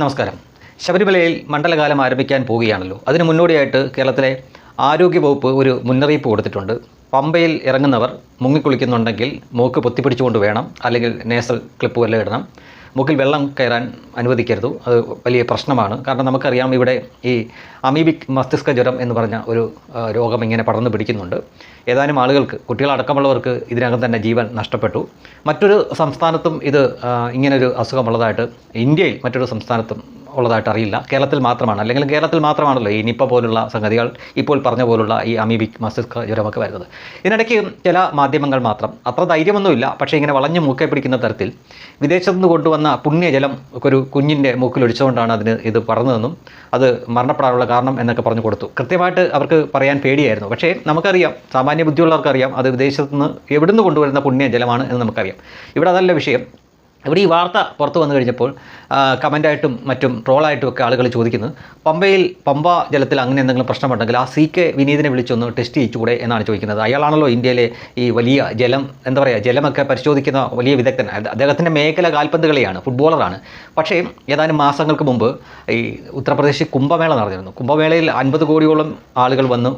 നമസ്കാരം. ശബരിമലയിൽ മണ്ഡലകാലം ആരംഭിക്കാൻ പോവുകയാണല്ലോ. അതിന് മുന്നോടിയായിട്ട് കേരളത്തിലെ ആരോഗ്യവകുപ്പ് ഒരു മുന്നറിയിപ്പ് കൊടുത്തിട്ടുണ്ട്. പമ്പയിൽ ഇറങ്ങുന്നവർ മുങ്ങിക്കുളിക്കുന്നുണ്ടെങ്കിൽ മൂക്ക് പൊത്തിപ്പിടിച്ചുകൊണ്ട് വേണം അല്ലെങ്കിൽ നേസൽ ക്ലിപ്പ് വല്ലതും ഇടണം. മൂക്കിൽ വെള്ളം കയറാൻ അനുവദിക്കരുത്. അത് വലിയ പ്രശ്നമാണ്. കാരണം നമുക്കറിയാം ഇവിടെ ഈ അമീബിക് മസ്തിഷ്ക ജ്വരം എന്ന് പറഞ്ഞ ഒരു രോഗം ഇങ്ങനെ പടർന്നു പിടിക്കുന്നുണ്ട്. ഏതാനും ആളുകൾക്ക് കുട്ടികളടക്കമുള്ളവർക്ക് ഇതിനകം തന്നെ ജീവൻ നഷ്ടപ്പെട്ടു. മറ്റൊരു സംസ്ഥാനത്തും ഇത് ഇങ്ങനൊരു അസുഖമുള്ളതായിട്ട് ഇന്ത്യയിൽ മറ്റൊരു സംസ്ഥാനത്തും ഉള്ളതായിട്ട് അറിയില്ല. കേരളത്തിൽ മാത്രമാണ്. അല്ലെങ്കിൽ കേരളത്തിൽ മാത്രമാണല്ലോ ഈ നിപ്പ പോലുള്ള സംഗതികൾ ഇപ്പോൾ പറഞ്ഞ പോലുള്ള ഈ അമീബിക് മസ്തിഷ്ക ജ്വരമൊക്കെ വരുന്നത്. ഇതിനിടയ്ക്ക് ചില മാധ്യമങ്ങൾ മാത്രം. അത്ര ധൈര്യമൊന്നുമില്ല. പക്ഷേ ഇങ്ങനെ വളഞ്ഞു മൂക്കെ പിടിക്കുന്ന തരത്തിൽ വിദേശത്തു നിന്ന് കൊണ്ടുവന്ന പുണ്യജലം ഒരു കുഞ്ഞിന്റെ മൂക്കിൽ ഒഴിച്ചുകൊണ്ടാണ് അതിന് ഇത് പറഞ്ഞതെന്നും അത് മരണപ്പെടാനുള്ള കാരണം എന്നൊക്കെ പറഞ്ഞു കൊടുത്തു. കൃത്യമായിട്ട് അവർക്ക് പറയാൻ പേടിയായിരുന്നു. പക്ഷേ നമുക്കറിയാം സാമാന്യ ബുദ്ധിയുള്ളവർക്കറിയാം അത് വിദേശത്തു നിന്ന് എവിടുന്ന് കൊണ്ടുവരുന്ന പുണ്യജലമാണ് എന്ന് നമുക്കറിയാം. ഇവിടെ അതല്ല വിഷയം. ഇവിടെ ഈ വാർത്ത പുറത്തു വന്നു കഴിഞ്ഞപ്പോൾ കമന്റായിട്ടും മറ്റും ട്രോളായിട്ടും ഒക്കെ ആളുകൾ ചോദിക്കുന്നത് പമ്പയിൽ പമ്പ ജലത്തിൽ അങ്ങനെ എന്തെങ്കിലും പ്രശ്നമുണ്ടെങ്കിൽ ആ സി കെ വിനീതിനെ വിളിച്ചൊന്ന് ടെസ്റ്റ് ചെയ്യിച്ചുകൂടെ എന്നാണ് ചോദിക്കുന്നത്. അയാളാണല്ലോ ഇന്ത്യയിലെ ഈ വലിയ ജലം എന്താ പറയുക ജലമൊക്കെ പരിശോധിക്കുന്ന വലിയ വിദഗ്ധൻ. അദ്ദേഹത്തിന്റെ മേഖല കാൽപന്ത് കളിയാണ് ഫുട്ബോളറാണ്. പക്ഷേ ഏതാനും മാസങ്ങൾക്ക് മുമ്പ് ഈ ഉത്തർപ്രദേശിൽ കുംഭമേള നടന്നിരുന്നു. കുംഭമേളയിൽ അൻപത് കോടിയോളം ആളുകൾ വന്ന്.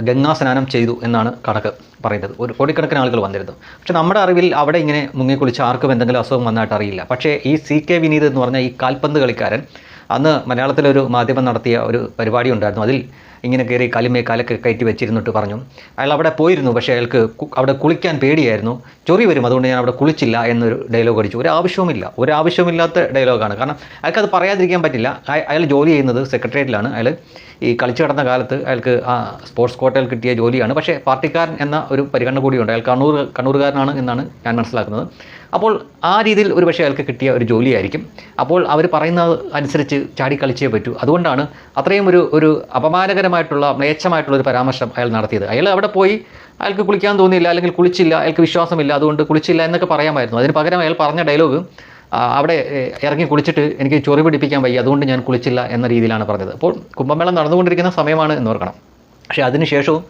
ഗംഗാ സ്നാനം ചെയ്തു എന്നാണ് കണക്ക് പറയുന്നത്. ഒരു കോടിക്കണക്കിന് ആളുകൾ വന്നിരുന്നു. പക്ഷേ നമ്മുടെ അറിവിൽ അവിടെ ഇങ്ങനെ മുങ്ങിക്കുളിച്ച് ആർക്കും എന്തെങ്കിലും അസുഖം വന്നായിട്ട് അറിയില്ല. പക്ഷേ ഈ സി കെ വിനീത് എന്ന് പറഞ്ഞ ഈ കാൽപന്ത് കളിക്കാരൻ അന്ന് മലയാളത്തിലൊരു മാധ്യമം നടത്തിയ ഒരു പരിപാടി ഉണ്ടായിരുന്നു. അതിൽ ഇങ്ങനെ കയറി കലിമേ കലക്ക് കയറ്റി വെച്ചിരുന്നിട്ട് പറഞ്ഞു. അയാൾ അവിടെ പോയിരുന്നു പക്ഷേ അയാൾക്ക് അവിടെ കുളിക്കാൻ പേടിയായിരുന്നു. ചൊറി വരും അതുകൊണ്ട് ഞാൻ അവിടെ കുളിച്ചില്ല എന്നൊരു ഡയലോഗ് അടിച്ചു. ഒരു ആവശ്യവുമില്ല ഒരു ആവശ്യമില്ലാത്ത ഡയലോഗാണ് കാരണം അയാൾക്ക് അത് പറയാതിരിക്കാൻ പറ്റില്ല. അയാൾ ജോലി ചെയ്യുന്നത് സെക്രട്ടേറിയറ്റിലാണ് അയാൾ ഈ കളിച്ചു കടന്ന കാലത്ത് അയാൾക്ക് ആ സ്പോർട്സ് കോട്ടയിൽ കിട്ടിയ ജോലിയാണ്. പക്ഷേ പാർട്ടിക്കാരൻ എന്ന ഒരു പരിഗണന കൂടിയുണ്ട്. അയാൾ കണ്ണൂർ കണ്ണൂർകാരനാണ് എന്നാണ് ഞാൻ മനസ്സിലാക്കുന്നത്. അപ്പോൾ ആ രീതിയിൽ ഒരു പക്ഷേ അയാൾക്ക് കിട്ടിയ ഒരു ജോലിയായിരിക്കും. അപ്പോൾ അവർ പറയുന്നത് അനുസരിച്ച് ചാടി കളിച്ചേ പറ്റൂ. അതുകൊണ്ടാണ് അത്രയും ഒരു ഒരു അപമാനകരമായിട്ടുള്ള മ്ലേച്ഛമായിട്ടുള്ള ഒരു പരാമർശം അയാൾ നടത്തിയത്. അയാൾ അവിടെ പോയി അയാൾക്ക് കുളിക്കാൻ തോന്നിയില്ല അല്ലെങ്കിൽ കുളിച്ചില്ല അയാൾക്ക് വിശ്വാസമില്ല അതുകൊണ്ട് കുളിച്ചില്ല എന്നൊക്കെ പറയാമായിരുന്നു. അതിന് പകരം അയാൾ പറഞ്ഞ ഡയലോഗ് അവിടെ ഇറങ്ങി കുളിച്ചിട്ട് എനിക്ക് ചൊറി പിടിപ്പിക്കാൻ വയ്യ അതുകൊണ്ട് ഞാൻ കുളിച്ചില്ല എന്ന രീതിയിലാണ് പറഞ്ഞത്. അപ്പോൾ കുംഭമേളം നടന്നുകൊണ്ടിരിക്കുന്ന സമയമാണ് എന്ന് ഓർക്കണം. പക്ഷേ അതിനുശേഷവും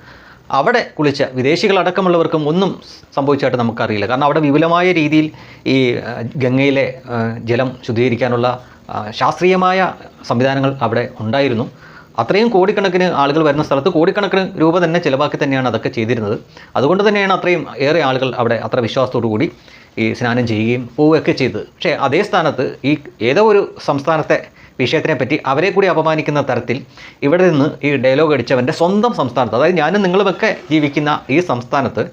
അവിടെ കുളിച്ച വിദേശികളടക്കമുള്ളവർക്കും ഒന്നും സംഭവിച്ചായിട്ട് നമുക്കറിയില്ല. കാരണം അവിടെ വിപുലമായ രീതിയിൽ ഈ ഗംഗയിലെ ജലം ശുദ്ധീകരിക്കാനുള്ള ശാസ്ത്രീയമായ സംവിധാനങ്ങൾ അവിടെ ഉണ്ടായിരുന്നു. അത്രയും കോടിക്കണക്കിന് ആളുകൾ വരുന്ന സ്ഥലത്ത് കോടിക്കണക്കിന് രൂപ തന്നെ ചിലവാക്കി തന്നെയാണ് അതൊക്കെ ചെയ്തിരുന്നത്. അതുകൊണ്ട് തന്നെയാണ് അത്രയും ഏറെ ആളുകൾ അവിടെ അത്ര വിശ്വാസത്തോടു കൂടി ഈ സ്നാനം ചെയ്യുകയും പോവുകയൊക്കെ ചെയ്തത്. പക്ഷേ അതേ സ്ഥാനത്ത് ഈ ഏതോ ഒരു സംസ്ഥാനത്തെ വിഷയത്തിനെ പറ്റി അവരെ കൂടി അപമാനിക്കുന്ന തരത്തിൽ ഇവിടെ നിന്ന് ഈ ഡയലോഗ് അടിച്ചവന്റെ സ്വന്തം സംസ്ഥാനത്ത് അതായത് ഞാനും നിങ്ങളുമൊക്കെ ജീവിക്കുന്ന ഈ സംസ്ഥാനത്ത്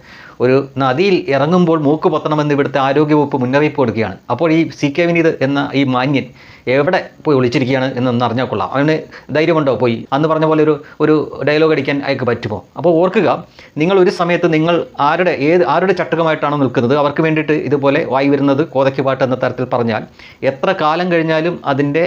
ഒരു നദിയിൽ ഇറങ്ങുമ്പോൾ മൂക്ക് പൊത്തണമെന്ന് ഇവിടുത്തെ ആരോഗ്യവകുപ്പ് മുന്നറിയിപ്പ് കൊടുക്കുകയാണ്. അപ്പോൾ ഈ സി കെ വിനീത് എന്ന ഈ മാന്യൻ എവിടെ പോയി ഒളിച്ചിരിക്കുകയാണ് എന്നൊന്ന് അറിഞ്ഞാൽ കൊള്ളാം. അവന് ധൈര്യമുണ്ടോ പോയി? അന്ന് പറഞ്ഞ പോലെ ഒരു ഒരു ഡയലോഗ് അടിക്കാൻ അയാൾക്ക് പറ്റുമോ? അപ്പോൾ ഓർക്കുക നിങ്ങൾ ഒരു സമയത്ത് നിങ്ങൾ ആരുടെ ഏത് ആരുടെ ചട്ടുകമായിട്ടാണോ നിൽക്കുന്നത് അവർക്ക് വേണ്ടിയിട്ട് ഇതുപോലെ വായി വരുന്നത് കോതയ്ക്ക് പാട്ട് എന്ന തരത്തിൽ പറഞ്ഞാൽ എത്ര കാലം കഴിഞ്ഞാലും അതിന്റെ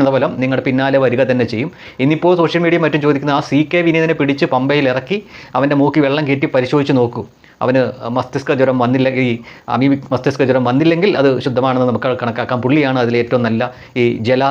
പരിണതഫലം നിങ്ങളുടെ പിന്നാലെ വരിക തന്നെ ചെയ്യും. ഇന്നിപ്പോൾ സോഷ്യൽ മീഡിയ മറ്റും ചോദിക്കുന്ന ആ സി കെ വിനീതിനെ പിടിച്ച് പമ്പയിൽ ഇറക്കി അവന്റെ മൂക്കി വെള്ളം കയറ്റി പരിശോധിച്ച് നോക്കൂ. അവന് മസ്തിഷ്ക ജ്വരം വന്നില്ലെങ്കിൽ ഈ അമീബിക് മസ്തിഷ്ക ജ്വരം വന്നില്ലെങ്കിൽ അത് ശുദ്ധമാണെന്ന് നമുക്ക് കണക്കാക്കാം. പുള്ളിയാണ് അതിൽ ഏറ്റവും നല്ല ഈ ജല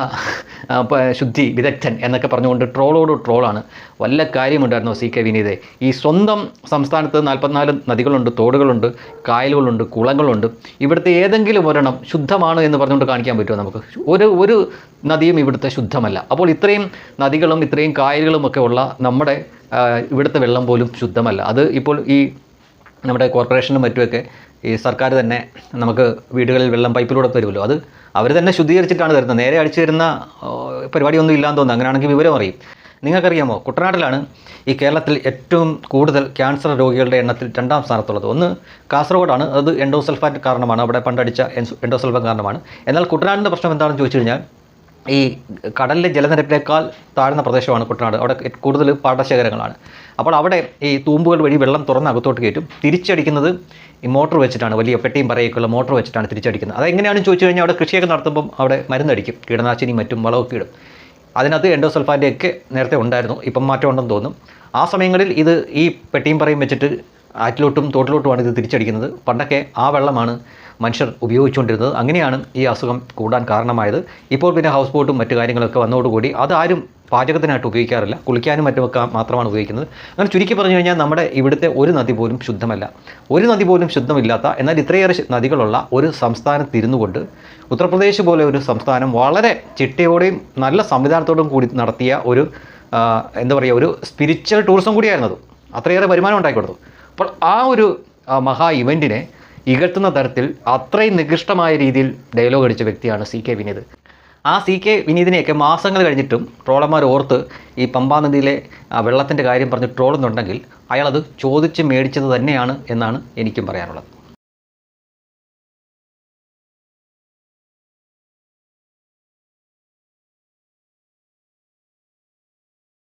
ശുദ്ധി വിദഗ്ധൻ എന്നൊക്കെ പറഞ്ഞുകൊണ്ട് ട്രോളോട് ട്രോളാണ്. വല്ല കാര്യമുണ്ടായിരുന്നു സി കെ വിനീതെ? ഈ സ്വന്തം സംസ്ഥാനത്ത് നാൽപ്പത്തിനാല് നദികളുണ്ട് തോടുകളുണ്ട് കായലുകളുണ്ട് കുളങ്ങളുണ്ട്. ഇവിടുത്തെ ഏതെങ്കിലും ഒരെണ്ണം ശുദ്ധമാണ് എന്ന് പറഞ്ഞുകൊണ്ട് കാണിക്കാൻ പറ്റുമോ നമുക്ക്? ഒരു ഒരു നദിയും ഇവിടുത്തെ ശുദ്ധമല്ല. അപ്പോൾ ഇത്രയും നദികളും ഇത്രയും കായലുകളും ഒക്കെ ഉള്ള നമ്മുടെ ഇവിടുത്തെ വെള്ളം പോലും ശുദ്ധമല്ല. അത് ഇപ്പോൾ ഈ നമ്മുടെ കോർപ്പറേഷനും മറ്റുമൊക്കെ ഈ സർക്കാർ തന്നെ നമുക്ക് വീടുകളിൽ വെള്ളം പൈപ്പിലൂടെ തരുമല്ലോ. അത് അവർ തന്നെ ശുദ്ധീകരിച്ചിട്ടാണ് തരുന്നത്. നേരെ അടിച്ചു തരുന്ന പരിപാടിയൊന്നും ഇല്ലാന്ന് തോന്നുന്നു. അങ്ങനെയാണെങ്കിൽ വിവരം അറിയും. നിങ്ങൾക്കറിയാമോ? കുട്ടനാട്ടിലാണ് ഈ കേരളത്തിൽ ഏറ്റവും കൂടുതൽ ക്യാൻസർ രോഗികളുടെ എണ്ണത്തിൽ രണ്ടാം സ്ഥാനത്തുള്ളത്. ഒന്ന് കാസർഗോഡാണ്. അത് എൻഡോസൾഫാറ്റ് കാരണമാണ്. അവിടെ പണ്ടടിച്ച എൻഡോസൾഫാൻ കാരണമാണ്. എന്നാൽ കുട്ടനാടിന്റെ പ്രശ്നം എന്താണെന്ന് ചോദിച്ചു കഴിഞ്ഞാൽ ഈ കടലിലെ ജലനിരപ്പിനേക്കാൾ താഴ്ന്ന പ്രദേശമാണ് കുട്ടനാട്. അവിടെ കൂടുതൽ പാടശേഖരങ്ങളാണ്. അപ്പോൾ അവിടെ ഈ തൂമ്പുകൾ വഴി വെള്ളം തുറന്ന് അകത്തോട്ട് കയറ്റും. തിരിച്ചടിക്കുന്നത് ഈ മോട്ടോർ വെച്ചിട്ടാണ്. വലിയ പെട്ടിയും പറയൊക്കെയുള്ള മോട്ടോർ വെച്ചിട്ടാണ് തിരിച്ചടിക്കുന്നത്. അതെങ്ങനെയാണെന്ന് ചോദിച്ചു കഴിഞ്ഞാൽ അവിടെ കൃഷിയൊക്കെ നടത്തുമ്പം അവിടെ മരുന്നടിക്കും. കീടനാശിനി മറ്റും വളമൊക്കെ ഇടും. അതിനകത്ത് എൻഡോസൾഫാന്റെ ഒക്കെ നേരത്തെ ഉണ്ടായിരുന്നു. ഇപ്പം മാറ്റം ഉണ്ടെന്ന് തോന്നും. ആ സമയങ്ങളിൽ ഇത് ഈ പെട്ടിയും പറയും വെച്ചിട്ട് ആറ്റിലോട്ടും തോട്ടിലോട്ടുമാണ് ഇത് തിരിച്ചടിക്കുന്നത്. പണ്ടൊക്കെ ആ വെള്ളമാണ് മനുഷ്യർ ഉപയോഗിച്ചുകൊണ്ടിരുന്നത് അങ്ങനെയാണ് ഈ അസുഖം കൂടാൻ കാരണമായത്. ഇപ്പോൾ പിന്നെ ഹൗസ് ബോട്ടും മറ്റു കാര്യങ്ങളൊക്കെ വന്നതോടുകൂടി അതാരും പാചകത്തിനായിട്ട് ഉപയോഗിക്കാറില്ല. കുളിക്കാനും മറ്റുമൊക്കെ മാത്രമാണ് ഉപയോഗിക്കുന്നത്. അങ്ങനെ ചുരുക്കി പറഞ്ഞു കഴിഞ്ഞാൽ നമ്മുടെ ഇവിടുത്തെ ഒരു നദി പോലും ശുദ്ധമല്ല. ഒരു നദി പോലും ശുദ്ധമില്ലാത്ത എന്നാൽ ഇത്രയേറെ നദികളുള്ള ഒരു സംസ്ഥാനത്ത് ഇരുന്നുകൊണ്ട് ഉത്തർപ്രദേശ് പോലെ ഒരു സംസ്ഥാനം വളരെ ചിട്ടയോടെയും നല്ല സംവിധാനത്തോടും കൂടി നടത്തിയ ഒരു എന്താ പറയുക ഒരു സ്പിരിച്വൽ ടൂറിസം കൂടിയായിരുന്നു അത്. അത്രയേറെ വരുമാനം ഉണ്ടാക്കിക്കൊടുത്തു അപ്പോൾ ആ ഒരു മഹാ ഇവന്റിനെ ഇകഴ്ത്തുന്ന തരത്തിൽ അത്രയും നികൃഷ്ടമായ രീതിയിൽ ഡയലോഗ് അടിച്ച വ്യക്തിയാണ് സി കെ വിനീത്. ആ സി കെ വിനീതിനെയൊക്കെ മാസങ്ങൾ കഴിഞ്ഞിട്ടും ട്രോളർമാർ ഓർത്ത് ഈ പമ്പാ നദിയിലെ വെള്ളത്തിന്റെ കാര്യം പറഞ്ഞ് ട്രോളുന്നുണ്ടെങ്കിൽ അയാളത് ചോദിച്ച് മേടിച്ചത് തന്നെയാണ് എന്നാണ് എനിക്കും പറയാനുള്ളത്.